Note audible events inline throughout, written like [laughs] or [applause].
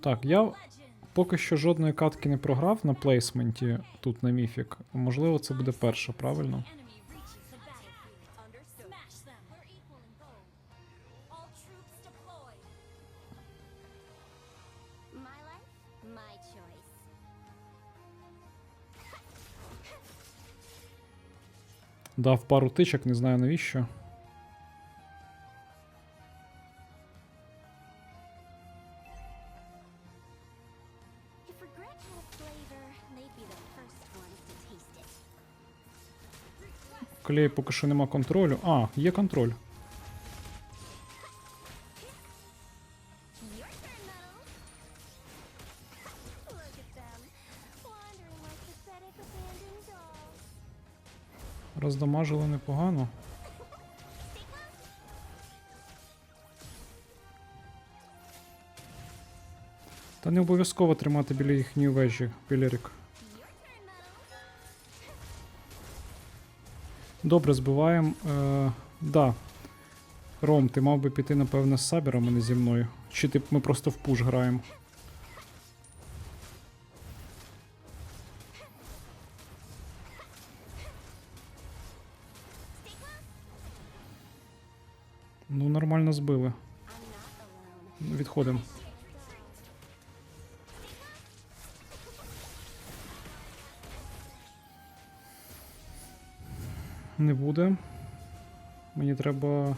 Так, я поки що жодної катки не програв на плейсменті тут на міфік. Можливо, це буде перша, правильно? Дав пару тичок, не знаю навіщо. Клей поки що нема контролю. А, є контроль. Роздамажили непогано. Та не обов'язково тримати біля їхньої вежі, Білерік. Добре, збиваємо. Е, да. Ром, ти мав би піти, напевно, з Сабером, а не зі мною. Чи ти, ми просто в пуш граємо? Ну, нормально збили. Відходимо. Не буде. Мені треба.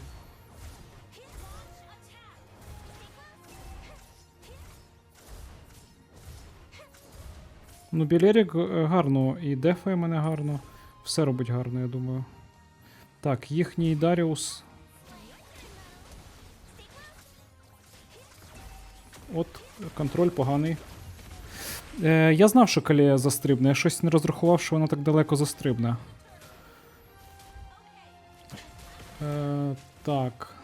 Ну, Білерік е, гарно і дефає мене гарно. Все робить гарно, я думаю. Так, їхній Даріус. От, контроль поганий. Е, я знав, що Калія застрибне. Я щось не розрахував, що вона так далеко застрибне. Е, так.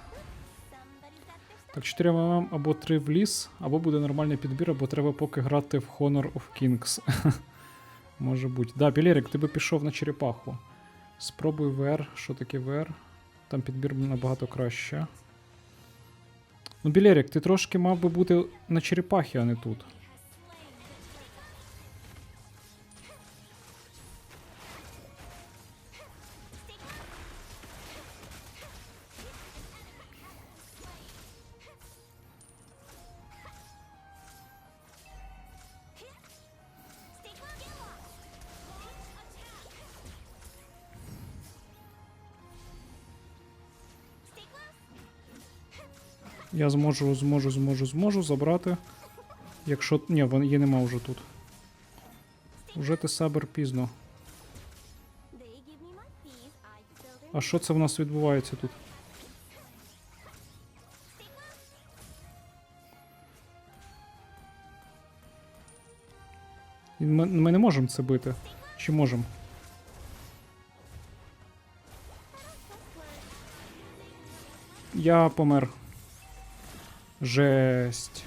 Так, 4 мм або 3 в ліс, або буде нормальний підбір, або треба поки грати в Honor of Kings. [laughs] Може бути. Да, Білерік, ти би пішов на черепаху. Спробуй VR. Що таке VR? Там підбір набагато краще. Ну, Білерік, ти трошки мав би бути на черепахі, а не тут. Я зможу, зможу, зможу, зможу забрати. Якщо. Ні, її нема вже тут. Уже ти сабер пізно. А що це в нас відбувається тут? Ми, ми не можемо це бити. Чи можемо? Я помер. Жесть.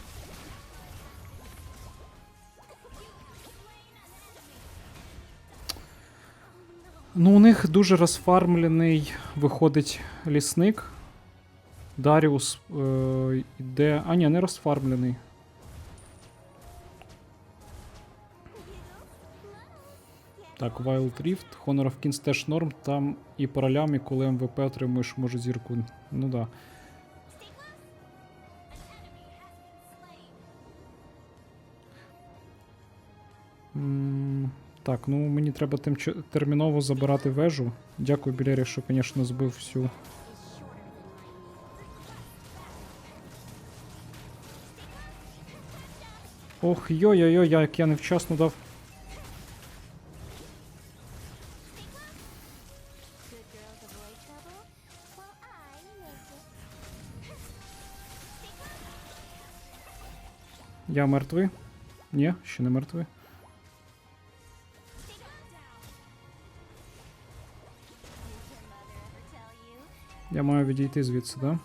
Ну, у них дуже розфармлений виходить лісник. Даріус е, йде. А, ні, не розфармлений. Так, Wild Rift, Honor of Kings теж норм. Там і по і коли МВП отримуєш, може зірку. Ну да. Так, ну мені треба терміново забирати вежу. Дякую, Білері, що, звісно, збив всю. Ох, йой-йой-йой, як я невчасно дав. Я мертвий. Ні, ще не мертвий. Я маю відійти звідси, да?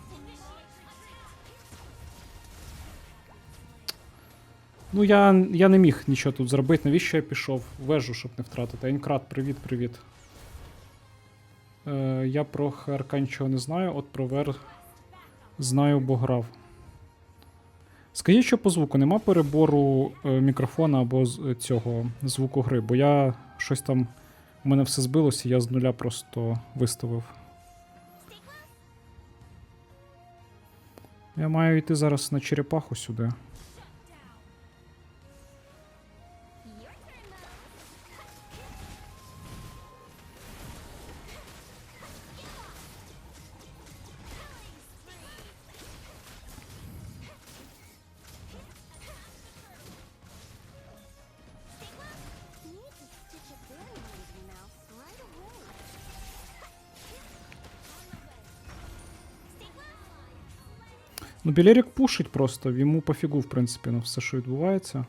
Ну, я, я не міг нічого тут зробити. Навіщо я пішов? Вежу, щоб не втратити. Енкрат, привіт, привіт. Е, я про ХРК нічого не знаю, от про Вер знаю, бо грав. Скажіть, що по звуку нема перебору е, мікрофона або е, цього звуку гри, бо я щось там. У мене все збилося, я з нуля просто виставив. Я маю йти зараз на черепаху сюди. Ну, Білерік пушить просто, йому пофігу, в принципі, на все, що відбувається.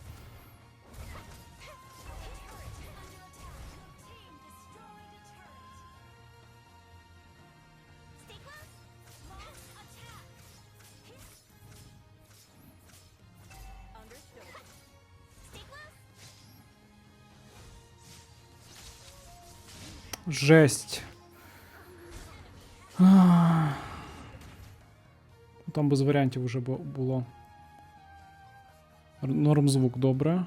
Understood. Жесть. Там без варіантів вже було. Норм звук, добре.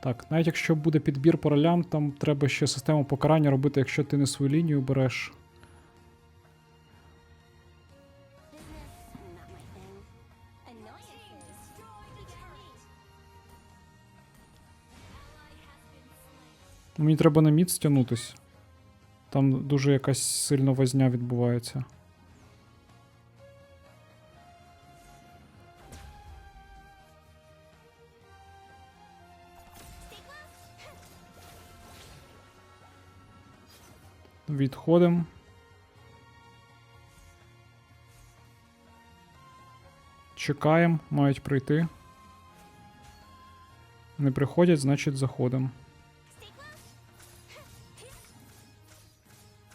Так, навіть якщо буде підбір по ролям, там треба ще систему покарання робити, якщо ти не свою лінію береш. Мені треба на мід стягнутись. Там дуже якась сильна возня відбувається. Відходимо. Чекаємо, мають прийти. Не приходять, значить заходимо.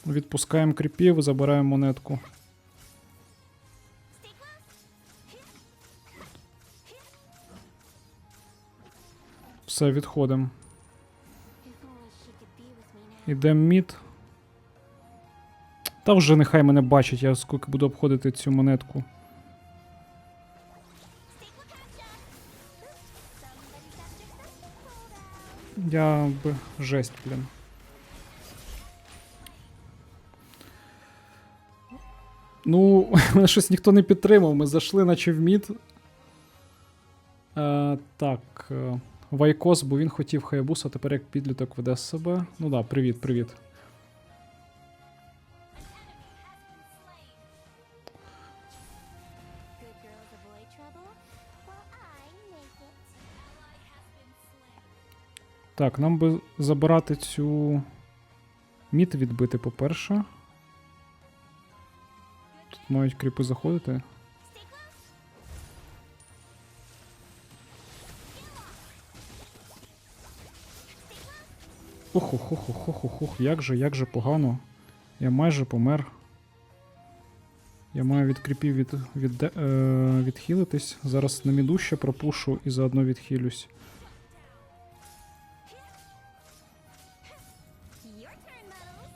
Відпускаємо кріпів, забираємо монетку. Все, відходимо. If only Та вже нехай мене бачить, я скільки буду обходити цю монетку. Я б жесть, блін. Ну, [laughs] мене щось ніхто не підтримав. Ми зайшли, наче в мід. Е, так. Е, Вайкос, бо він хотів Хаябуса, тепер як підліток веде себе. Ну да, привіт, привіт. Так, нам би забирати цю мід відбити, по-перше. Тут мають кріпи заходити. Ох, ох, ох, ох, ох, ох, ох, як же, як же погано. Я майже помер. Я маю від кріпів від, від, е, відхилитись. Зараз на міду ще пропушу і заодно відхилюсь. Turn, Muddles.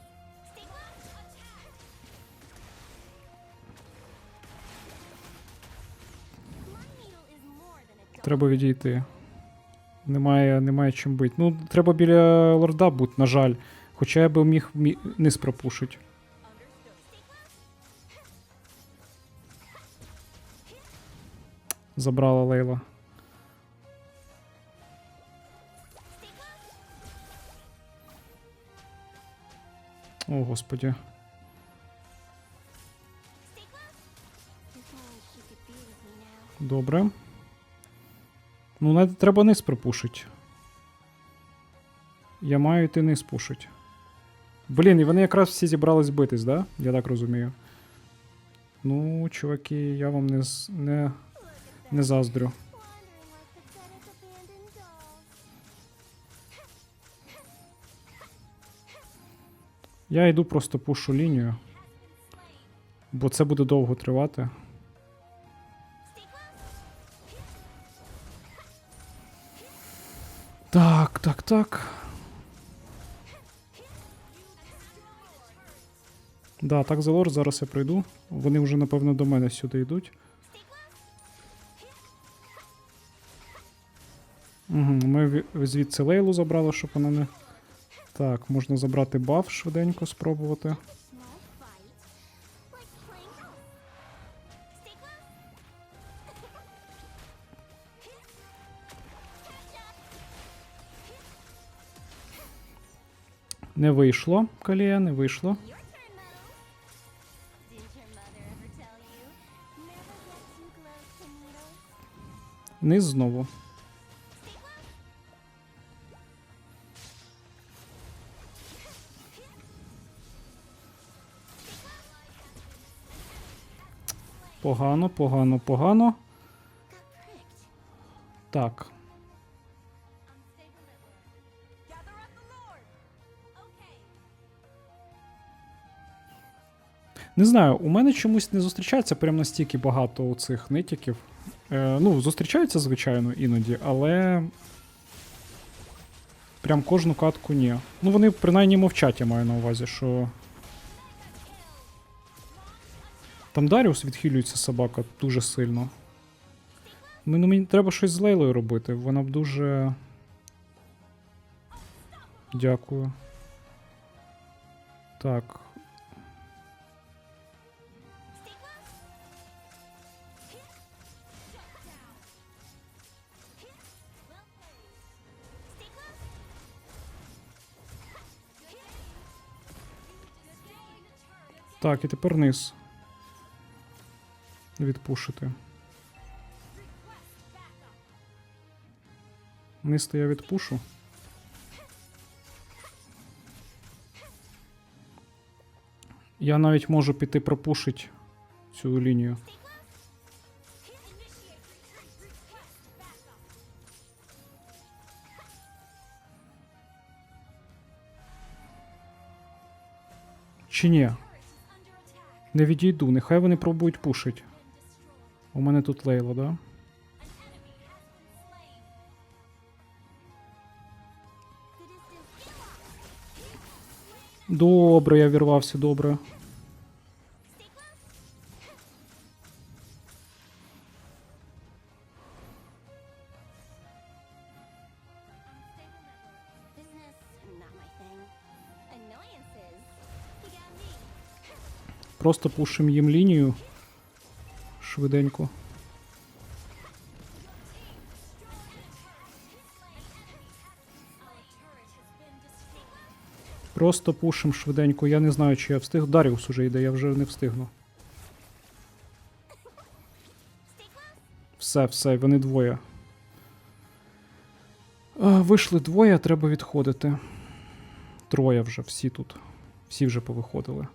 Треба відійти. Немає, немає чим бити. Ну, треба біля лорда бути, на жаль. Хоча я би міг мі... низ пропушить. Забрала Лейла. Me now. Добре. Ну, навіть треба низ пропушить. Я маю йти низ пушить. Блін, і вони якраз всі зібрались битись, да? Я так розумію. Ну, чуваки, я вам не, не, не заздрю. Я йду просто пушу лінію. Бо це буде довго тривати. Так, так, так. Да, так за лор зараз я прийду. Вони вже, напевно, до мене сюди йдуть. Угу, ми звідси лейлу забрали, щоб вона не. Так, можна забрати баф швиденько спробувати. Не вийшло, Калія, не вийшло. Your turn, Погано, погано, погано. Так. Не знаю, у мене чомусь не зустрічається прям настільки багато цих нитіків. Е, ну, зустрічаються, звичайно, іноді, але. Прям кожну катку ні. Ну, вони принаймні мовчать, я маю на увазі, що. Там Даріус відхилюється собака дуже сильно. Ну, мені треба щось з Лейлою робити. Вона б дуже. Дякую. Так. Так, і тепер низ. Відпушити. Низ я відпушу. Я навіть можу піти пропушить цю лінію. Чи ні? Не відійду, нехай вони пробують пушить. У мене тут лейла, да? Добре, я вірвався, добре. Просто пушимо їм лінію. Швиденько. Просто пушим швиденько. Я не знаю, чи я встиг. Даріус уже йде, я вже не встигну. Все, все, вони двоє. Вийшли двоє, треба відходити. Троє вже, всі тут. Всі вже повиходили.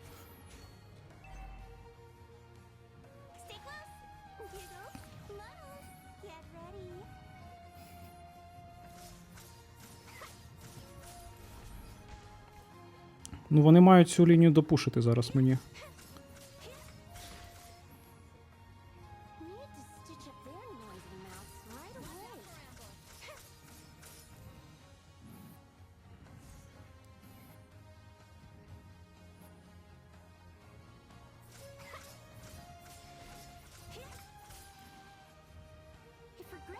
Ну, вони мають цю лінію допушити зараз мені.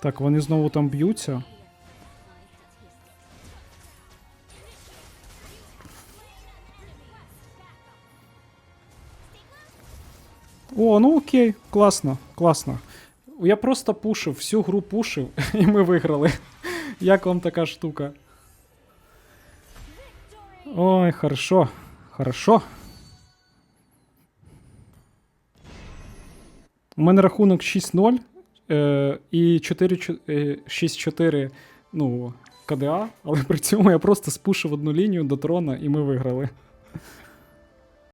Так, вони знову там б'ються. Окей, класно, класно. Я просто пушив, всю гру пушив, [laughs] і ми виграли. Як вам така штука? Ой, хорошо, хорошо. У мене рахунок 6-0 е, і 4, чо- е, 6-4 ну, КДА, але при цьому я просто спушив одну лінію до трона і ми виграли.